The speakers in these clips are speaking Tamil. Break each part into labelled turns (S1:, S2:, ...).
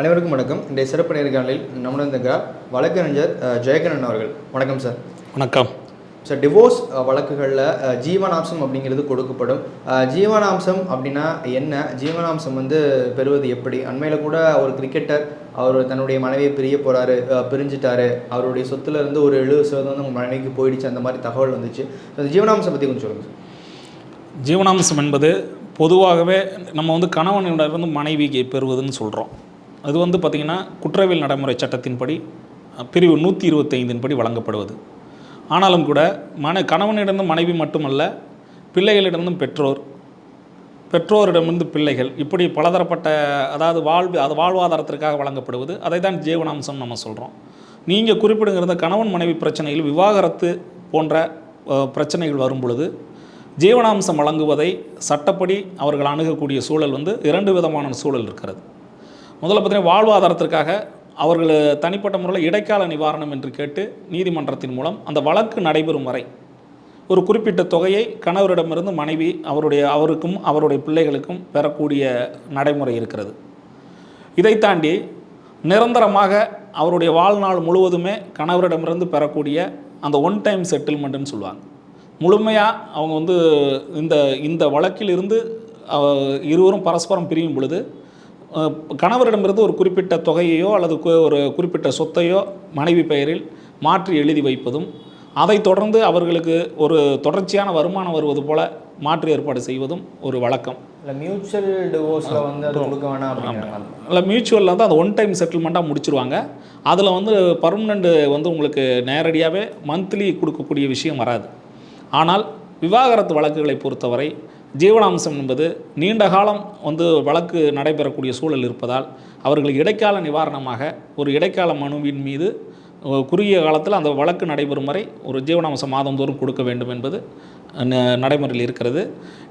S1: அனைவருக்கும் வணக்கம். இன்றைய சிறப்பு நேர்காணலில் நம்முடன் இருக்கிறார் வழக்கறிஞர் அஹ், ஜெயகண்ணன் அவர்கள். வணக்கம் சார்.
S2: வணக்கம்.
S1: சார் டிவோர்ஸ் வழக்குகளில் ஜீவனாம்சம் அப்படிங்கிறது கொடுக்கப்படும். ஜீவனாம்சம் அப்படின்னா என்ன? ஜீவனாம்சம் வந்து பெறுவது எப்படி? அண்மையில் கூட ஒரு கிரிக்கெட்டர் அவர் தன்னுடைய மனைவியை பிரிய போகிறாரு பிரிஞ்சுட்டாரு. அவருடைய சொத்துல இருந்து ஒரு எழுபது சதவீதம் வந்து உங்கள் மனைவிக்கு போயிடுச்சு. அந்த மாதிரி தகவல் வந்துச்சு. அந்த ஜீவனாம்சம் பற்றி கொஞ்சம் சொல்லுங்கள் சார்.
S2: ஜீவனாம்சம் என்பது பொதுவாகவே நம்ம வந்து கணவனிடமிருந்து மனைவிக்கு பெறுவதுன்னு சொல்கிறோம் அது வந்து பார்த்திங்கன்னா குற்றவியல் நடைமுறை சட்டத்தின்படி பிரிவு நூற்றி இருபத்தைந்தின் படி வழங்கப்படுவது. ஆனாலும் கூட மன கணவனிடமும் மனைவி மட்டுமல்ல பிள்ளைகளிடமும் பெற்றோர் பெற்றோரிடமிருந்து பிள்ளைகள் இப்படி பலதரப்பட்ட அதாவது வாழ்வு அது வாழ்வாதாரத்திற்காக வழங்கப்படுவது அதை தான் ஜீவனாம்சம் நம்ம சொல்கிறோம் நீங்கள் குறிப்பிடுங்கிறத கணவன் மனைவி பிரச்சனையில் விவாகரத்து போன்ற பிரச்சனைகள் வரும் பொழுது ஜீவனாம்சம் வழங்குவதை சட்டப்படி அவர்கள் அணுகக்கூடிய சூழல் வந்து இரண்டு விதமான சூழல் இருக்கிறது. முதல்ல பார்த்தீங்கன்னா வாழ்வாதாரத்திற்காக அவர்கள் தனிப்பட்ட முறையில் இடைக்கால நிவாரணம் என்று கேட்டு நீதிமன்றத்தின் மூலம் அந்த வழக்கு நடைபெறும் வரை ஒரு குறிப்பிட்ட தொகையை கணவரிடமிருந்து மனைவி அவருடைய அவருக்கும் அவருடைய பிள்ளைகளுக்கும் பெறக்கூடிய நடைமுறை இருக்கிறது. இதை தாண்டி நிரந்தரமாக அவருடைய வாழ்நாள் முழுவதுமே கணவரிடமிருந்து பெறக்கூடிய அந்த ஒன் டைம் செட்டில்மெண்ட்டுன்னு சொல்லுவாங்க. முழுமையாக அவங்க வந்து இந்த இந்த வழக்கிலிருந்து இருவரும் பரஸ்பரம் பிரியும் பொழுது கணவரிடமிருந்து ஒரு குறிப்பிட்ட தொகையையோ அல்லது ஒரு குறிப்பிட்ட சொத்தையோ மனைவி பெயரில் மாற்றி எழுதி வைப்பதும் அதைத் தொடர்ந்து அவர்களுக்கு ஒரு தொடர்ச்சியான வருமானம் வருவது போல மாற்று ஏற்பாடு செய்வதும் ஒரு வழக்கம்.
S1: இல்லை மியூச்சுவல் டிவோர்ஸில் வந்து அது கொடுக்க வேணாம்
S2: இல்லை மியூச்சுவலில் வந்து அந்த ஒன் டைம் செட்டில்மெண்ட்டாக முடிச்சிருவாங்க. அதில் வந்து பர்மனெண்ட்டு வந்து உங்களுக்கு நேரடியாகவே மந்த்லி கொடுக்கக்கூடிய விஷயம் வராது. ஆனால் விவாகரத்து வழக்குகளை பொறுத்தவரை ஜீவனாம்சம் என்பது நீண்ட காலம் வந்து வழக்கு நடைபெறக்கூடிய சூழல் இருப்பதால் அவர்கள் இடைக்கால நிவாரணமாக ஒரு இடைக்கால மனுவின் மீது குறுகிய காலத்தில் அந்த வழக்கு நடைபெறும் வரை ஒரு ஜீவனாம்சம் மாதந்தோறும் கொடுக்க வேண்டும் என்பது ந- நடைமுறையில் இருக்கிறது.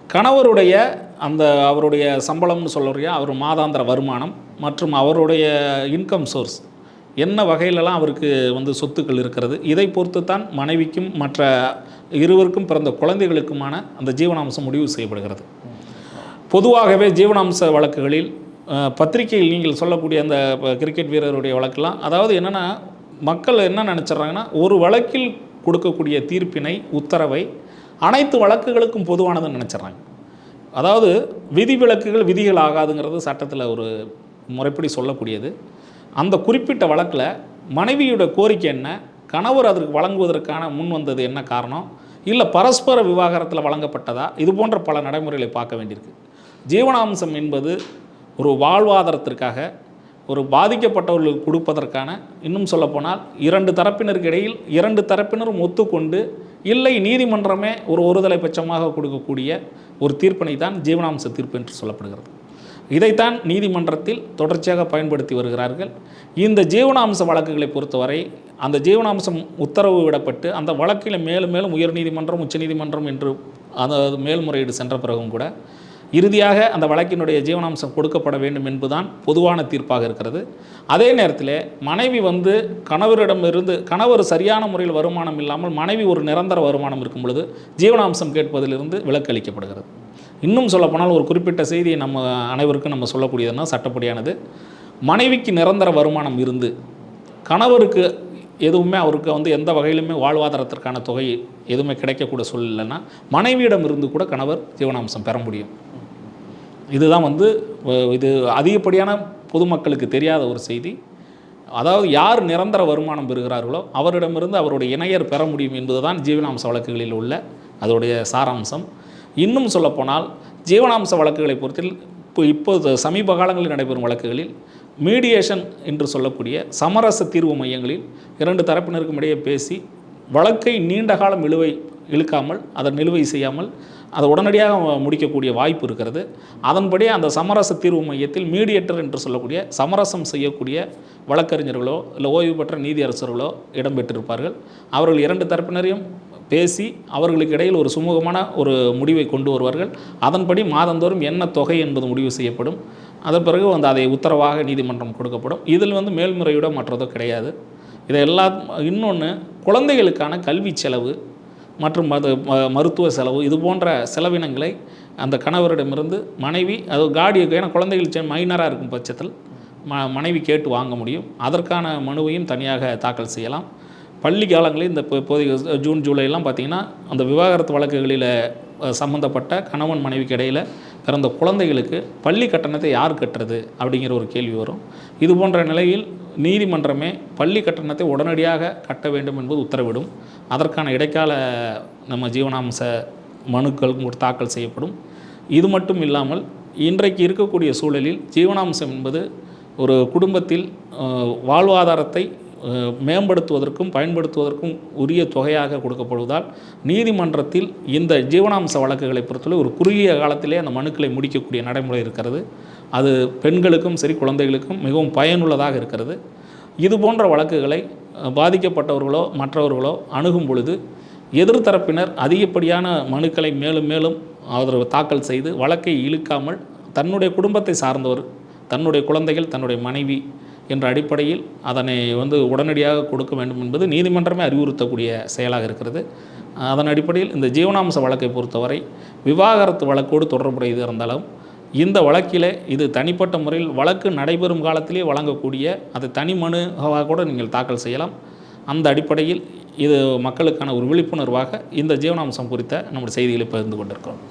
S2: கணவருடைய அந்த அவருடைய சம்பளம்னு சொல்லுறியா அவர் மாதாந்திர வருமானம் மற்றும் அவருடைய இன்கம் சோர்ஸ் என்ன வகையிலலாம் அவருக்கு வந்து சொத்துக்கள் இருக்கிறது இதை பொறுத்து தான் மனைவிக்கும் மற்ற இருவருக்கும் பிறந்த குழந்தைகளுக்குமான அந்த ஜீவனாம்சம் முடிவு செய்யப்படுகிறது. பொதுவாகவே ஜீவனாம்ச வழக்குகளில் பத்திரிகையில் நீங்கள் சொல்லக்கூடிய அந்த கிரிக்கெட் வீரருடைய வழக்கெல்லாம் அதாவது என்னென்னா மக்கள் என்ன நினச்சிட்றாங்கன்னா ஒரு வழக்கில் கொடுக்கக்கூடிய தீர்ப்பினை உத்தரவை அனைத்து வழக்குகளுக்கும் பொதுவானதுன்னு நினச்சிட்றாங்க. அதாவது விதி விலக்குகள் விதிகள் ஆகாதுங்கிறது சட்டத்தில் ஒரு முறைப்படி சொல்லக்கூடியது. அந்த குறிப்பிட்ட வழக்கில் மனைவியோட கோரிக்கை என்ன? கணவர் அதற்கு வழங்குவதற்கான முன் வந்தது என்ன காரணம்? இல்லை பரஸ்பர விவாகரத்தில் வழங்கப்பட்டதா? இது போன்ற பல நடைமுறைகளை பார்க்க வேண்டியிருக்கு. ஜீவனாம்சம் என்பது ஒரு வாழ்வாதாரத்திற்காக ஒரு பாதிக்கப்பட்டவர்களுக்கு கொடுப்பதற்கான இன்னும் சொல்லப்போனால் இரண்டு தரப்பினருக்கு இடையில் இரண்டு தரப்பினரும் ஒத்துக்கொண்டு இல்லை நீதிமன்றமே ஒரு ஒருதலை பட்சமாக கொடுக்கக்கூடிய ஒரு தீர்ப்பினை தான் ஜீவனாம்ச தீர்ப்பு என்று சொல்லப்படுகிறது. இதைத்தான் நீதிமன்றத்தில் தொடர்ச்சியாக பயன்படுத்தி வருகிறார்கள். இந்த ஜீவனாம்ச வழக்குகளை பொறுத்தவரை அந்த ஜீவனாம்சம் உத்தரவு விடப்பட்டு அந்த வழக்கில் மேலும் மேலும் உயர்நீதிமன்றம் உச்சநீதிமன்றம் என்று அதாவது மேல்முறையீடு சென்ற பிறகும் கூட இறுதியாக அந்த வழக்கினுடைய ஜீவனாம்சம் கொடுக்கப்பட வேண்டும் என்பதுதான் பொதுவான தீர்ப்பாக இருக்கிறது. அதே நேரத்தில் மனைவி வந்து கணவரிடமிருந்து கணவர் சரியான முறையில் வருமானம் இல்லாமல் மனைவி ஒரு நிரந்தர வருமானம் இருக்கும் பொழுது ஜீவனாம்சம் கேட்பதிலிருந்து விலக்களிக்கப்படுகிறது இன்னும் சொல்லப்போனால் ஒரு குறிப்பிட்ட செய்தியை நம்ம அனைவருக்கும் நம்ம சொல்லக்கூடியதுன்னா சட்டப்படியானது. மனைவிக்கு நிரந்தர வருமானம் இருந்து கணவருக்கு எதுவுமே அவருக்கு வந்து எந்த வகையிலுமே வாழ்வாதாரத்திற்கான தொகை எதுவுமே கிடைக்கக்கூட சூழ்நிலைன்னா மனைவியிடம் இருந்து கூட கணவர் ஜீவனாம்சம் பெற முடியும். இதுதான் வந்து இது அதிகப்படியான பொதுமக்களுக்கு தெரியாத ஒரு செய்தி. அதாவது யார் நிரந்தர வருமானம் பெறுகிறார்களோ அவரிடமிருந்து அவருடைய இணையர் பெற முடியும் என்பதுதான் ஜீவனாம்ச வழக்குகளில் உள்ள அதோடைய சாராம்சம். இன்னும் சொல்லப்போனால் ஜீவனாம்ச வழக்குகளை பொறுத்தில் இப்போ இப்போது சமீப காலங்களில் நடைபெறும் வழக்குகளில் மீடியேஷன் என்று சொல்லக்கூடிய சமரச தீர்வு மையங்களில் இரண்டு தரப்பினருக்கும் இடையே பேசி வழக்கை நீண்ட காலம் இழுவை இழுக்காமல் அதை நிலுவை செய்யாமல் அதை உடனடியாக முடிக்கக்கூடிய வாய்ப்பு இருக்கிறது. அதன்படி அந்த சமரச தீர்வு மையத்தில் மீடியேட்டர் என்று சொல்லக்கூடிய சமரசம் செய்யக்கூடிய வழக்கறிஞர்களோ இல்லை ஓய்வு பெற்ற நீதியரசர்களோ இடம்பெற்றிருப்பார்கள். அவர்கள் இரண்டு தரப்பினரையும் பேசி அவர்களுக்கு இடையில் ஒரு சுமூகமான ஒரு முடிவை கொண்டு வருவார்கள். அதன்படி மாதந்தோறும் என்ன தொகை என்பது முடிவு செய்யப்படும். அதன் பிறகு வந்து அதை உத்தரவாக நீதிமன்றம் கொடுக்கப்படும். இதில் வந்து மேல்முறையீடோ மற்றதோ கிடையாது. இதை எல்லா இன்னொன்று குழந்தைகளுக்கான கல்வி செலவு மற்றும் அது ம- மருத்துவ செலவு இது போன்ற செலவினங்களை அந்த கணவரிடமிருந்து மனைவி அது காடி ஏன்னா குழந்தைகள் மைனராக இருக்கும் பட்சத்தில் ம மனைவி கேட்டு வாங்க முடியும். அதற்கான மனுவையும் தனியாக தாக்கல் செய்யலாம். பள்ளி காலங்களில் இந்த இப்போ ஜூன் ஜூலைலாம் பார்த்திங்கன்னா அந்த விவாகரத்து வழக்குகளில் சம்மந்தப்பட்ட கணவன் மனைவிக்கு இடையில் பிறந்த குழந்தைகளுக்கு பள்ளி கட்டணத்தை யார் கட்டுறது அப்படிங்கிற ஒரு கேள்வி வரும். இது போன்ற நிலையில் நீதிமன்றமே பள்ளி கட்டணத்தை உடனடியாக கட்ட வேண்டும் என்பது உத்தரவிடும். அதற்கான இடைக்கால நம்ம ஜீவனாம்ச மனுக்கள் தாக்கல் செய்யப்படும். இது மட்டும் இல்லாமல் இன்றைக்கு இருக்கக்கூடிய சூழலில் ஜீவனாம்சம் என்பது ஒரு குடும்பத்தில் வாழ்வாதாரத்தை மேம்படுத்துவதற்கும் பயன்படுத்துவதற்கும் உரிய தொகையாக கொடுக்கப்படுவதால் நீதிமன்றத்தில் இந்த ஜீவனாம்ச வழக்குகளை பொறுத்தவரை ஒரு குறுகிய காலத்திலே அந்த மனுக்களை முடிக்கக்கூடிய நடைமுறை இருக்கிறது. அது பெண்களுக்கும் சரி குழந்தைகளுக்கும் மிகவும் பயனுள்ளதாக இருக்கிறது. இது போன்ற வழக்குகளை பாதிக்கப்பட்டவர்களோ மற்றவர்களோ அணுகும் பொழுது எதிர்த்தரப்பினர் அதிகப்படியான மனுக்களை மேலும் மேலும் ஆதரவு தாக்கல் செய்து வழக்கை இழுக்காமல் தன்னுடைய குடும்பத்தை சார்ந்தவர் தன்னுடைய குழந்தைகள் தன்னுடைய மனைவி என்ற அடிப்படையில் அதனை வந்து உடனடியாக கொடுக்க வேண்டும் என்பது நீதிமன்றமே அறிவுறுத்தக்கூடிய செயலாக இருக்கிறது. அதன் அடிப்படையில் இந்த ஜீவனாம்ச வழக்கை பொறுத்தவரை விவாகரத்து வழக்கோடு தொடர்புடையது இருந்தாலும் இந்த வழக்கிலே இது தனிப்பட்ட முறையில் வழக்கு நடைபெறும் காலத்திலே வழங்கக்கூடிய அதை தனி மனுவாக கூட நீங்கள் தாக்கல் செய்யலாம். அந்த அடிப்படையில் இது மக்களுக்கான ஒரு விழிப்புணர்வாக இந்த ஜீவனாம்சம் குறித்த நம்முடைய செய்திகளை பகிர்ந்து கொண்டிருக்கிறோம்.